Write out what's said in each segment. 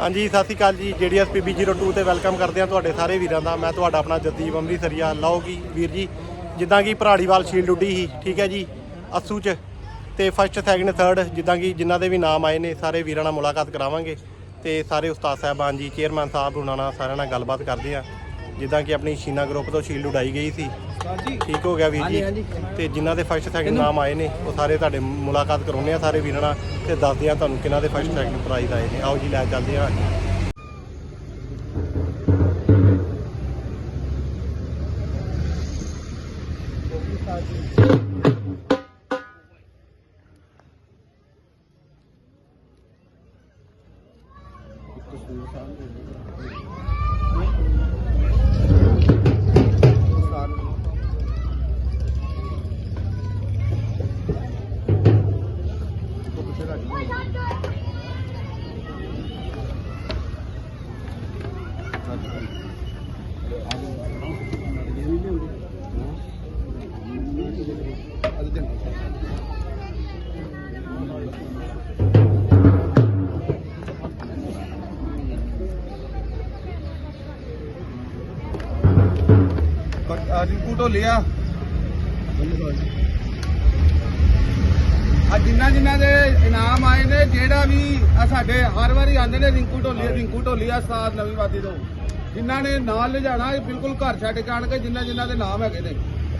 ਹਾਂਜੀ, ਸਤਿ ਸ਼੍ਰੀ ਅਕਾਲ ਜੀ। ਜੀਡੀਐਸ ਪੀਬੀ 02 ਤੇ ਵੈਲਕਮ ਕਰਦੇ ਹਾਂ ਤੁਹਾਡੇ ਸਾਰੇ ਵੀਰਾਂ ਦਾ। ਮੈਂ ਤੁਹਾਡਾ ਆਪਣਾ ਜਦੀਪ ਅੰਮ੍ਰਿਤਸਰੀਆ। ਲਓ ਕੀ ਵੀਰ ਜੀ, ਜਿੱਦਾਂ ਕਿ ਭਰਾੜੀਵਾਲ ਸ਼ੀਲਡ ਉੱਡੀ ਸੀ ਠੀਕ ਹੈ ਜੀ, ਅਸੂ ਚ ਤੇ ਫਸਟ ਸੈਕਿੰਡ ਥਰਡ ਜਿੱਦਾਂ ਕਿ ਜਿਨ੍ਹਾਂ ਦੇ ਵੀ ਨਾਮ ਆਏ ਨੇ, ਸਾਰੇ ਵੀਰਾਂ ਨਾਲ ਮੁਲਾਕਾਤ ਕਰਾਵਾਂਗੇ ਤੇ ਸਾਰੇ ਉਸਤਾਦ ਸਾਹਿਬਾਨ ਜੀ ਚੇਅਰਮੈਨ ਸਾਹਿਬ, ਉਹਨਾਂ ਨਾਲ ਸਾਰਿਆਂ ਨਾਲ ਗੱਲਬਾਤ ਕਰਦੇ ਆ ਜਿੱਦਾਂ ਕਿ ਆਪਣੀ ਸ਼ੀਨਾ ਗਰੁੱਪ ਤੋਂ ਸ਼ੀਲਡ ਉਡਾਈ ਗਈ ਸੀ। ਠੀਕ ਹੋ ਗਿਆ ਵੀਰ ਜੀ? ਤੇ ਜਿਨ੍ਹਾਂ ਦੇ ਫਸਟ ਸੈਕਿੰਡ ਨਾਮ ਆਏ ਨੇ ਉਹ ਸਾਰੇ ਤੁਹਾਡੇ ਮੁਲਾਕਾਤ ਕਰਾਉਂਦੇ ਆ ਸਾਰੇ ਵੀਰਾਂ ਨਾਲ ਤੇ ਦੱਸਦੇ ਆ ਤੁਹਾਨੂੰ ਕਿਹਨਾਂ ਦੇ ਫਸਟ ਸੈਕਿੰਡ ਪ੍ਰਾਈਜ਼ ਆਏ ਨੇ। ਆਓ ਜੀ ਲੈ ਚੱਲਦੇ ਆ। ਰਿੰਕੂ ਢੋਲੀਆ ਆ ਜਿੰਨਾ ਜਿੰਨਾ ਦੇ ਇਨਾਮ ਆਏ ਨੇ, ਜਿਹੜਾ ਵੀ ਸਾਡੇ ਹਰ ਵਾਰੀ ਆਉਂਦੇ ਨੇ ਰਿੰਕੂ ਢੋਲੀ, ਰਿੰਕੂ ਢੋਲੀਆ ਸਾਥ ਨਵੀਂ ਵਾਦੀ ਤੋਂ। ਜਿਨ੍ਹਾਂ ਨੇ ਨਾਲ ਲਿਜਾਣਾ, ਇਹ ਬਿਲਕੁਲ ਘਰ ਛੱਡ ਕੇ ਆਣਗੇ ਜਿੰਨਾ ਜਿੰਨਾ ਦੇ ਨਾਮ ਹੈਗੇ ਨੇ।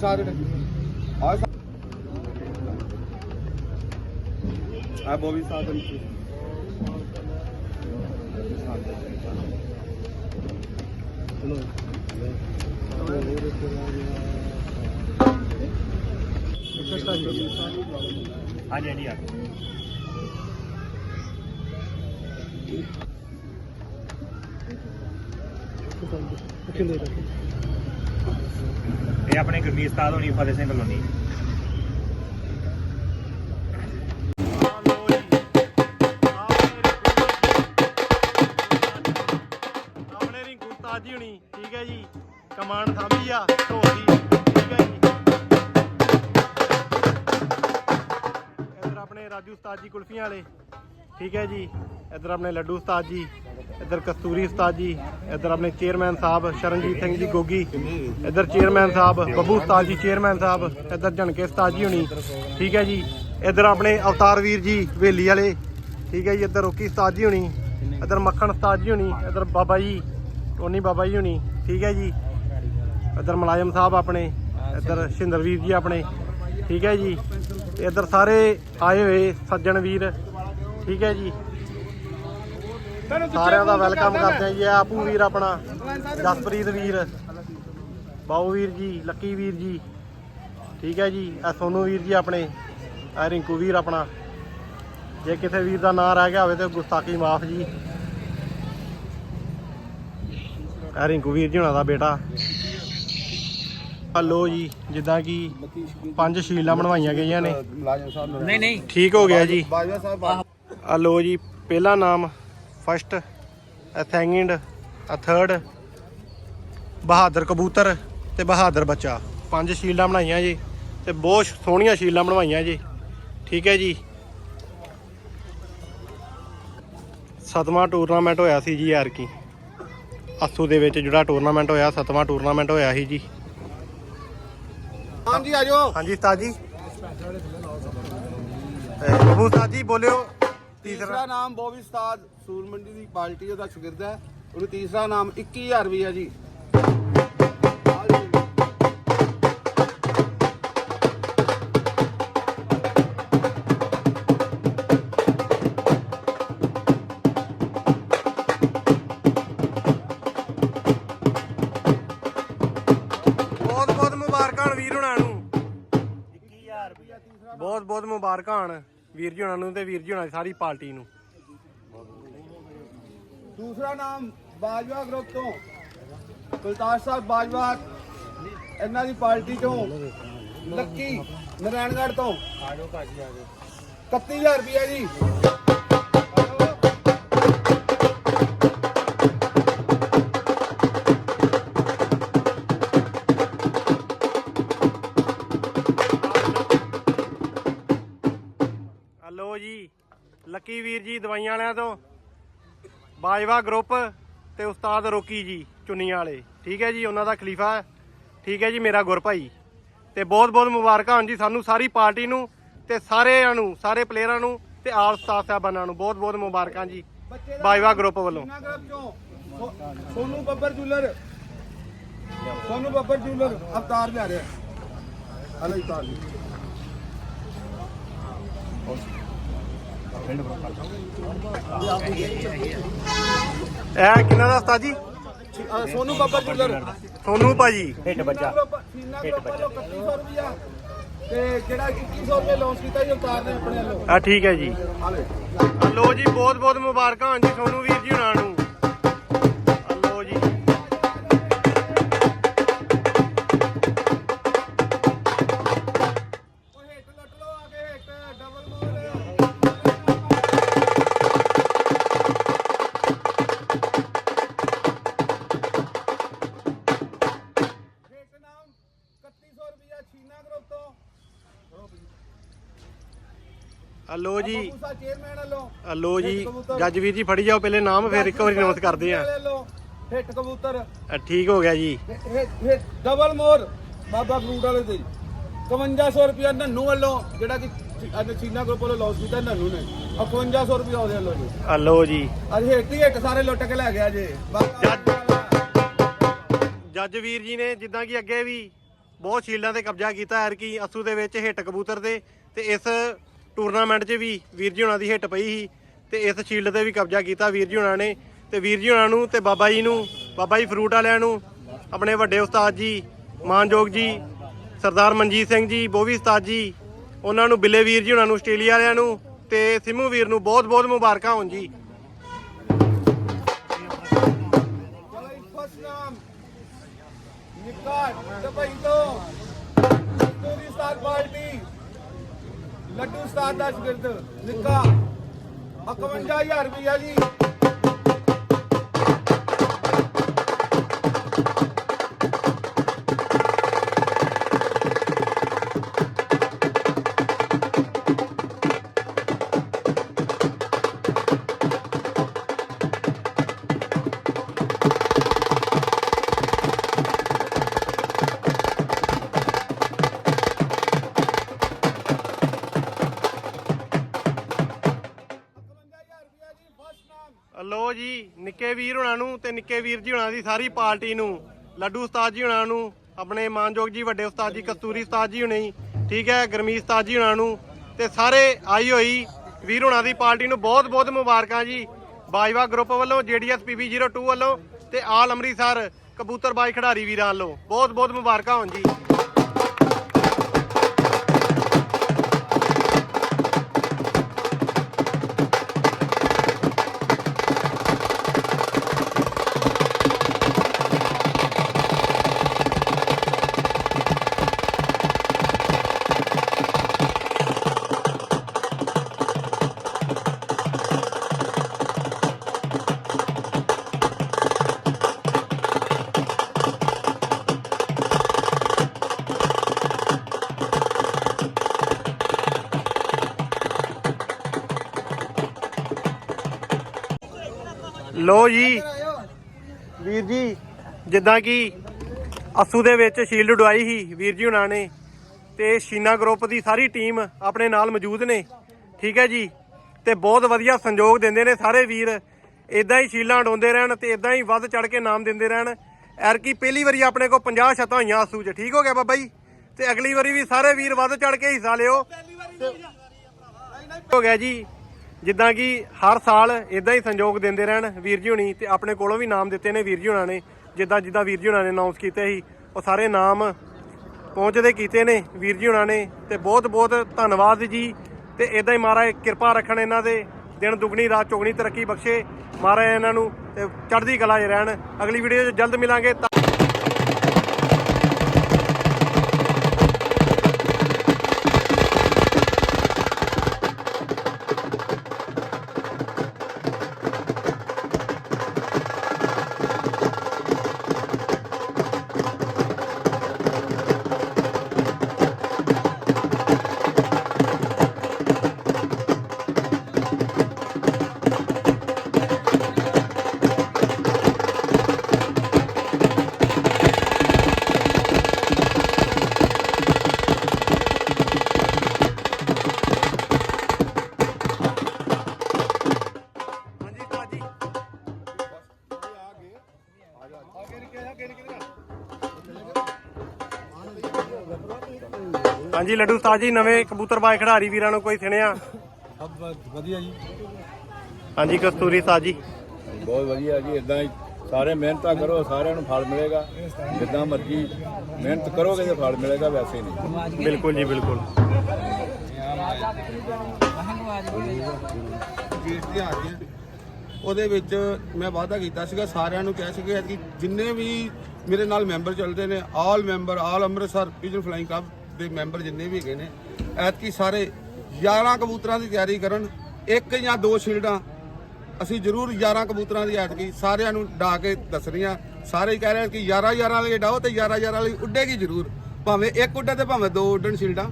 ਆ ਆ ਬੋਵੀ ਸਾਧਨ ਹਾਂਜੀ ਹਾਂਜੀ ਆ ਇਹ ਆਪਣੇ ਗੁਰਮੀਤ ਉਸਤਾਦ ਹੋਣੀ, ਫਤਿਹ ਸਿੰਘ ਕਲੋਨੀ। ਆਪਣੇ ਰਿੰਕੂ ਉਸਤਾਦ ਜੀ ਹੁਣੀ, ਠੀਕ ਹੈ ਜੀ। ਕਮਾਂਡ ਸਾਂਭੀ ਆ, ਢੋਲ ਦੀ, ਠੀਕ ਹੈ ਜੀ। ਇੱਧਰ ਆਪਣੇ ਰਾਜੂ ਉਸਤਾਦ ਜੀ ਕੁਲਫੀਆਂ ਵਾਲੇ। ਠੀਕ ਹੈ ਜੀ। ਇੱਧਰ ਆਪਣੇ ਲੱਡੂ ਉਸਤਾਦ ਜੀ, ਇੱਧਰ ਕਸਤੂਰੀ ਉਸਤਾਦ ਜੀ, ਇੱਧਰ ਆਪਣੇ ਚੇਅਰਮੈਨ ਸਾਹਿਬ ਸ਼ਰਨਜੀਤ ਸਿੰਘ ਜੀ ਗੋਗੀ, ਇੱਧਰ ਚੇਅਰਮੈਨ ਸਾਹਿਬ ਬੱਬੂ ਉਸਤਾਦ ਜੀ, ਚੇਅਰਮੈਨ ਸਾਹਿਬ, ਇੱਧਰ ਜਣਕੇ ਉਸਤਾਦ ਜੀ ਹੁਣੀ, ਠੀਕ ਹੈ ਜੀ। ਇੱਧਰ ਆਪਣੇ ਅਵਤਾਰ ਵੀਰ ਜੀ, ਹਵੇਲੀ ਵਾਲੇ, ਠੀਕ ਹੈ ਜੀ। ਇੱਧਰ ਰੋਕੀ ਉਸਤਾਦ ਜੀ ਹੁਣੀ, ਇੱਧਰ ਮੱਖਣ ਉਸਤਾਦ ਜੀ ਹੁਣੀ, ਇੱਧਰ ਬਾਬਾ ਜੀ, ਟੋਨੀ ਬਾਬਾ ਜੀ ਹੁਣੀ, ਠੀਕ ਹੈ ਜੀ। ਇੱਧਰ ਮੁਲਾਜ਼ਮ ਸਾਹਿਬ ਆਪਣੇ, ਇੱਧਰ ਸ਼ਿੰਦਰਵੀਰ ਜੀ ਆਪਣੇ, ਠੀਕ ਹੈ ਜੀ। ਇੱਧਰ ਸਾਰੇ ਆਏ ਹੋਏ ਸੱਜਣ ਵੀਰ ਠੀਕ ਹੈ ਜੀ। ਸਾਰਿਆਂ ਦਾ ਵੈਲਕਮ ਕਰਦੇ ਹਾਂ ਜੀ ਇਹ ਆਪੂ ਵੀਰ ਆਪਣਾ ਜਸਪ੍ਰੀਤ ਵੀਰ। ਬਾਉ ਵੀਰ ਜੀ ਲੱਕੀ ਵੀਰ ਜੀ। ਠੀਕ ਹੈ ਜੀ ਇਹ ਸੋਨੂ ਵੀਰ ਜੀ ਆਪਣੇ ਇਹ ਰਿੰਕੂ ਵੀਰ ਆਪਣਾ। ਜੇ ਕਿਸੇ ਵੀਰ ਦਾ ਨਾਂ ਰਹਿ ਗਿਆ ਹੋਵੇ ਤੇ ਗੁਸਤਾਖੀ ਮਾਫ ਜੀ। ਇਹ ਰਿੰਕੂ ਵੀਰ ਜੀ ਹੁਣਾਂ ਦਾ ਬੇਟਾ। ਹਲੋ ਜੀ ਜਿੱਦਾਂ ਕਿ ਪੰਜ ਸ਼ੀਲਾਂ ਬਣਵਾਈਆਂ ਗਈਆਂ ਨੇ। ਨਹੀਂ ਨਹੀਂ ਠੀਕ ਹੋ ਗਿਆ ਜੀ। ਬਾਜਵਾ ਸਾਹਿਬ ਆ ਲੋ ਜੀ ਪਹਿਲਾ ਨਾਮ ਫਸਟ ਆ ਸੈਕਿੰਡ ਆ ਥਰਡ ਬਹਾਦਰ ਕਬੂਤਰ ਤੇ ਬਹਾਦਰ ਬੱਚਾ। ਪੰਜ ਸ਼ੀਲਡਾਂ ਬਣਾਈਆਂ ਜੀ ਤੇ ਬਹੁਤ ਸੋਹਣੀਆਂ ਸ਼ੀਲਡਾਂ ਬਣਵਾਈਆਂ ਜੀ। ਠੀਕ ਹੈ ਜੀ। ਸਤਵਾਂ ਟੂਰਨਾਮੈਂਟ ਹੋਇਆ ਸੀ ਜੀ ਯਾਰ ਕੀ ਅਸੂ ਦੇ ਵਿੱਚ ਜਿਹੜਾ ਟੂਰਨਾਮੈਂਟ ਹੋਇਆ ਸਤਵਾਂ ਟੂਰਨਾਮੈਂਟ ਹੋਇਆ ਸੀ ਜੀ। ਹਾਂਜੀ ਆਜੋ ਹਾਂਜੀ ਉਸਤਾਦ ਜੀ ਬੋਲਿਓ। ਤੀਸਰਾ ਨਾਮ ਬੋਵੀ ਉਸਤਾਦ ਸੂਰ ਮੰਡੀ ਦੀ ਪਾਰਟੀ ਉਹਦਾ ਸ਼ਾਗਿਰਦ ਹੈ। ਉਹਨੂੰ ਤੀਸਰਾ ਨਾਮ 21000 ਰੁਪਈਆ ਜੀ। ਵੀਰ ਜੀ ਹੁਣਾਂ ਨੂੰ ਤੇ ਵੀਰ ਜੀ ਹੁਣਾਂ ਦੀ ਸਾਰੀ ਪਾਰਟੀ ਨੂੰ। ਦੂਸਰਾ ਨਾਮ ਬਾਜਵਾ ਗਰੁੱਪ ਤੋਂ। ਕੁਲਤਾਰ ਸਾਹਿਬ ਬਾਜਵਾ ਇਹਨਾਂ ਦੀ ਪਾਰਟੀ ਤੋਂ। ਲੱਕੀ ਨਾਰਾਇਣਗੜ੍ਹ ਤੋਂ। ਆਜੋ ਭਾਜੀ ਆਜੋ 31000 ਰੁਪਇਆ ਜੀ। ਲੱਕੀ ਵੀਰ ਜੀ ਦਵਾਈਆਂ ਵਾਲਿਆਂ ਤੋਂ। ਬਾਜਵਾ ਗਰੁੱਪ ਤੇ ਉਸਤਾਦ ਰੋਕੀ ਜੀ ਚੁੰਨੀਆਂ ਵਾਲੇ। ਠੀਕ ਹੈ ਜੀ, ਉਹਨਾਂ ਦਾ ਖਲੀਫਾ ਠੀਕ ਹੈ ਜੀ, ਮੇਰਾ ਗੁਰ ਭਾਈ। ਤੇ ਬਹੁਤ ਬਹੁਤ ਮੁਬਾਰਕਾਂ ਹੋਣ ਜੀ ਸਾਨੂੰ ਸਾਰੀ ਪਾਰਟੀ ਨੂੰ ਤੇ ਸਾਰਿਆਂ ਨੂੰ, ਸਾਰੇ ਪਲੇਅਰਾਂ ਨੂੰ ਤੇ ਆਲ ਸਟਾਫ ਸਾਹਿਬਾਨਾਂ ਨੂੰ ਬਹੁਤ ਬਹੁਤ ਮੁਬਾਰਕਾਂ ਜੀ ਬਾਜਵਾ ਗਰੁੱਪ ਵੱਲੋਂ। Cheena group Sonu Babbar jeweller Sonu Babbar jeweller Avtar ਜਾ ਰਿਹਾ। ਹਲੋ ਇਤਾਰ ਇਹ ਕਿੰਨਾ ਦਾ ਉਸਤਾਦ ਜੀ? ਸੋਨੂ ਬੱਬਰ ਜੂਲਰ ਸੋਨੂ ਭਾਜੀ। ਹਿੱਟ ਬੱਚਾ। 3100 ਰੁਪਇਆ ਤੇ ਜਿਹੜਾ 2100 ਰੁਪਏ ਲਾਂਚ ਕੀਤਾ ਜੀ ਅਵਤਾਰ ਨੇ ਆਪਣੇ ਵੱਲੋਂ। ਆ ਠੀਕ ਹੈ ਜੀ। ਹਲੇ। ਹਲੋ ਜੀ ਬਹੁਤ ਬਹੁਤ ਮੁਬਾਰਕਾਂ ਹੋਣ ਜੀ ਸੋਨੂ ਵੀਰ ਜੀ ਹੁਣਾਂ ਨੂੰ। 3100 ਰੁਪਇਆ ਛੀਨਾ ਗਰੁੱਪ ਤੋਂ ਹਲੋ ਜੀ। ਪੂਸਾ ਚੇਅਰਮੈਨ ਵੱਲੋਂ। ਹਲੋ ਜੀ। ਜੱਜ ਵੀਰ ਜੀ ਫੜੀ ਜਾਓ ਪਹਿਲੇ ਨਾਮ ਫਿਰ ਇੱਕ ਵਾਰੀ ਨੋਟ ਕਰਦੇ ਆ ਹਿੱਟ ਕਬੂਤਰ ਠੀਕ ਹੋ ਗਿਆ ਜੀ। ਡਬਲ ਮੋਰ ਬਾਬਾ ਫਰੂਟ ਵਾਲੇ ਤੇ। 5100 ਰੁਪਇਆ ਨੰਨੂ ਵੱਲੋਂ ਜਿਹੜਾ ਕਿ ਅੱਜ ਛੀਨਾ ਗਰੁੱਪ ਵੱਲੋਂ ਲਾਸ ਕੀਤਾ ਨੰਨੂ ਨੇ। 5100 ਰੁਪਇਆ ਉਹਦੇ ਵੱਲੋਂ ਜੀ। ਹਲੋ ਜੀ। ਅੱਜ ਹਿੱਟ ਹੀ ਹਿੱਟ ਸਾਰੇ ਲੁੱਟ ਕੇ ਲੈ ਗਿਆ ਜੇ। ਜੱਜ ਵੀਰ ਜੀ ਨੇ ਜਿੱਦਾਂ ਕਿ ਅੱਗੇ ਵੀ ਬਹੁਤ ਸ਼ੀਲਡਾਂ ਤੇ ਕਬਜ਼ਾ ਕੀਤਾ ਹੈ ਕਿ ਅਸੂ ਦੇ ਵਿੱਚ ਹਿੱਟ ਕਬੂਤਰ ਦੇ ਤੇ ਇਸ ਟੂਰਨਾਮੈਂਟ 'ਚ ਵੀ ਵੀਰ ਜੀ ਹੁਣਾਂ ਦੀ ਹਿੱਟ ਪਈ ਸੀ ਤੇ ਇਸ ਸ਼ੀਲਡ ਤੇ ਵੀ ਕਬਜ਼ਾ ਕੀਤਾ ਵੀਰ ਜੀ ਹੁਣਾਂ ਨੇ ਤੇ ਵੀਰ ਜੀ ਹੁਣਾਂ ਨੂੰ ਤੇ ਬਾਬਾ ਜੀ ਨੂੰ, ਬਾਬਾ ਜੀ ਫਰੂਟ ਵਾਲਿਆਂ ਨੂੰ, ਆਪਣੇ ਵੱਡੇ ਉਸਤਾਦ ਜੀ ਮਾਨਯੋਗ ਜੀ, ਸਰਦਾਰ ਮਨਜੀਤ ਸਿੰਘ ਜੀ ਬੋਵੀ ਉਸਤਾਦ ਜੀ, ਉਹਨਾਂ ਨੂੰ ਬਿੱਲੇ ਵੀਰ ਜੀ ਹੁਣਾਂ ਨੂੰ, ਆਸਟ੍ਰੇਲੀਆ ਵਾਲਿਆਂ ਨੂੰ ਤੇ ਸਿਮੂ ਵੀਰ ਨੂੰ ਬਹੁਤ ਬਹੁਤ ਮੁਬਾਰਕਾਂ ਹੋਣ ਜੀ। ਫਸਟ ਨਾਮ ਨਿੱਕਾ ਦੁਬਈ ਤੋਂ। Toori star party. Laddu star ਦਾ ਸ਼ਗਿਰਦ ਨਿੱਕਾ 51000 ਰੁਪਇਆ ਜੀ। ਨਾਮ ਜੀ, ਨਿੱਕੇ ਵੀਰ ਹੁਣਾਂ ਨੂੰ ਤੇ ਨਿੱਕੇ ਵੀਰ ਜੀ ਹੁਣਾਂ ਦੀ ਸਾਰੀ ਪਾਰਟੀ ਨੂੰ, ਲੱਡੂ ਉਸਤਾਦ ਜੀ ਹੁਣਾਂ ਨੂੰ, ਆਪਣੇ ਮਾਨਯੋਗ ਜੀ ਵੱਡੇ ਉਸਤਾਦ ਜੀ, ਕਸਤੂਰੀ ਉਸਤਾਦ ਜੀ ਹੁਣੇ, ਠੀਕ ਹੈ, ਗਰਮੀਤ ਉਸਤਾਦ ਜੀ ਹੁਣਾਂ ਨੂੰ, ਤੇ ਸਾਰੇ ਆਈ ਹੋਈ ਵੀਰ ਹੁਣਾਂ ਦੀ ਪਾਰਟੀ ਨੂੰ ਬਹੁਤ ਬਹੁਤ ਮੁਬਾਰਕਾਂ ਜੀ। ਬਾਜਵਾ ਗਰੁੱਪ ਵੱਲੋਂ, ਜੀਡੀਐਸ ਪੀਬੀ 02 ਵੱਲੋਂ, ਤੇ ਆਲ ਅੰਮ੍ਰਿਤਸਰ ਕਬੂਤਰਬਾਜ਼ ਖਿਡਾਰੀ ਵੀਰਾਂ ਵੱਲੋਂ ਬਹੁਤ ਬਹੁਤ ਮੁਬਾਰਕਾਂ ਹੋਣ ਜੀ। ਲੋ ਜੀ। ਵੀਰ ਜੀ, ਜਿੱਦਾਂ ਕਿ ਅਸੂ ਦੇ ਵਿੱਚ ਸ਼ੀਲਡ ਉਡਵਾਈ ਸੀ, ਵੀਰ ਜੀ ਹੁਣਾਂ ਨੇ। ਤੇ ਸ਼ੀਨਾ ਗਰੁੱਪ ਦੀ ਸਾਰੀ ਟੀਮ ਆਪਣੇ ਨਾਲ ਮੌਜੂਦ ਨੇ। ਠੀਕ ਹੈ ਜੀ। ਤੇ ਬਹੁਤ ਵਧੀਆ ਸੰਯੋਗ ਦਿੰਦੇ ਨੇ ਸਾਰੇ ਵੀਰ। ਇਦਾਂ ਹੀ ਸ਼ੀਲਾਂ ਉਡਾਉਂਦੇ ਰਹਿਣ ਤੇ ਇਦਾਂ ਹੀ ਵੱਧ ਚੜ ਕੇ ਨਾਮ ਦਿੰਦੇ ਰਹਿਣ। ਐਰਕੀ ਪਹਿਲੀ ਵਾਰੀ ਆਪਣੇ ਕੋਲ 50 ਛੱਤਾਂ ਹੋਈਆਂ ਅਸੂ 'ਚ। ਠੀਕ ਹੋ ਗਿਆ ਬਾਬਾ ਜੀ? ਤੇ ਅਗਲੀ ਵਾਰੀ ਵੀ ਸਾਰੇ ਵੀਰ ਵੱਧ ਚੜ ਕੇ ਹਿੱਸਾ ਲਿਓ। ਹੋ ਗਿਆ ਜੀ। ਜਿੱਦਾਂ ਕਿ ਹਰ ਸਾਲ ਇਦਾਂ ਹੀ ਸੰਯੋਗ ਦਿੰਦੇ ਰਹਿਣ ਵੀਰ ਜੀ ਹੁਣੀ ਤੇ ਆਪਣੇ ਕੋਲੋਂ ਵੀ ਨਾਮ ਦਿੱਤੇ ਨੇ ਵੀਰ ਜੀ ਹੁਣਾਂ ਨੇ, ਜਿੱਦਾਂ ਜਿੱਦਾਂ ਵੀਰ ਜੀ ਹੁਣਾਂ ਨੇ ਅਨਾਉਂਸ ਕੀਤੇ ਸੀ, ਉਹ ਸਾਰੇ ਨਾਮ ਪਹੁੰਚਦੇ ਕੀਤੇ ਨੇ ਵੀਰ ਜੀ ਹੁਣਾਂ ਨੇ ਤੇ ਬਹੁਤ ਬਹੁਤ ਧੰਨਵਾਦ ਜੀ। ਤੇ ਇਦਾਂ ਹੀ ਮਹਾਰਾਜ ਕਿਰਪਾ ਰੱਖਣ ਇਹਨਾਂ ਦੇ, ਦਿਨ ਦੁਗਣੀ, ਰਾਤ ਚੌਗਣੀ ਤਰੱਕੀ ਬਖਸ਼ੇ ਮਹਾਰਾਜ ਇਹਨਾਂ ਨੂੰ ਤੇ ਚੜ੍ਹਦੀ ਕਲਾ 'ਚ ਰਹਿਣ। ਅਗਲੀ ਵੀਡੀਓ 'ਚ ਜਲਦ ਮਿਲਾਂਗੇ। ਹਾਂਜੀ ਲੱਡੂ ਉਸਤਾਦ ਜੀ ਨਵੇਂ ਕਬੂਤਰਬਾਜ਼ ਖਿਡਾਰੀ ਵੀਰਾਂ ਨੂੰ ਕੋਈ ਸੁਣਿਆ? ਸਭ ਵਧੀਆ ਜੀ। ਹਾਂਜੀ ਕਸਤੂਰੀ ਉਸਤਾਦ ਜੀ ਬਹੁਤ ਵਧੀਆ ਜੀ ਇਦਾਂ ਹੀ ਸਾਰੇ ਮਿਹਨਤਾਂ ਕਰੋ ਸਾਰਿਆਂ ਨੂੰ ਫਲ ਮਿਲੇਗਾ। ਜਿੱਦਾਂ ਮਰਜ਼ੀ ਮਿਹਨਤ ਕਰੋਗੇ ਤੇ ਫਲ ਮਿਲੇਗਾ ਵੈਸੇ ਨਹੀਂ। ਬਿਲਕੁਲ ਜੀ ਬਿਲਕੁਲ। ਉਹਦੇ ਵਿੱਚ ਮੈਂ ਵਾਅਦਾ ਕੀਤਾ ਸੀਗਾ ਸਾਰਿਆਂ ਨੂੰ ਕਹਿ ਸੀਗਾ ਕਿ ਜਿੰਨੇ ਵੀ ਮੇਰੇ ਨਾਲ ਮੈਂਬਰ ਚੱਲਦੇ ਨੇ all member all Amritsar pigeon flying club ਦੇ ਮੈਂਬਰ ਜਿੰਨੇ ਵੀ ਹੈਗੇ ਨੇ, ਐਤਕੀ ਸਾਰੇ 11 ਕਬੂਤਰਾਂ ਦੀ ਤਿਆਰੀ ਕਰਨ, ਇੱਕ ਜਾਂ ਦੋ ਸ਼ੀਲਡਾਂ ਅਸੀਂ ਜ਼ਰੂਰ 11 ਕਬੂਤਰਾਂ ਦੀ ਐਤਕੀ ਸਾਰਿਆਂ ਨੂੰ ਡਾ ਕੇ ਦੱਸਣੀਆਂ ਸਾਰੇ ਕਹਿ ਰਹੇ ਕਿ 11 11 ਵਾਲੇ ਡਾਓ ਤੇ 11 11 ਵਾਲੀ ਉੱਡੇਗੀ ਜ਼ਰੂਰ। ਭਾਵੇਂ ਇੱਕ ਉੱਡੇ ਤੇ ਭਾਵੇਂ ਦੋ ਉੱਡਣ ਸ਼ੀਲਡਾਂ,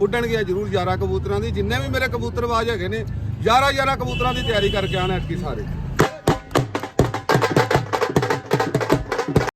ਉੱਡਣਗੀਆਂ ਜ਼ਰੂਰ 11 ਕਬੂਤਰਾਂ ਦੀ। ਜਿੰਨੇ ਵੀ ਮੇਰੇ ਕਬੂਤਰਵਾਜ਼ ਹੈਗੇ ਨੇ 11 11 ਕਬੂਤਰਾਂ ਦੀ ਤਿਆਰੀ ਕਰਕੇ ਆਣ ਐਤਕੀ ਸਾਰੇ।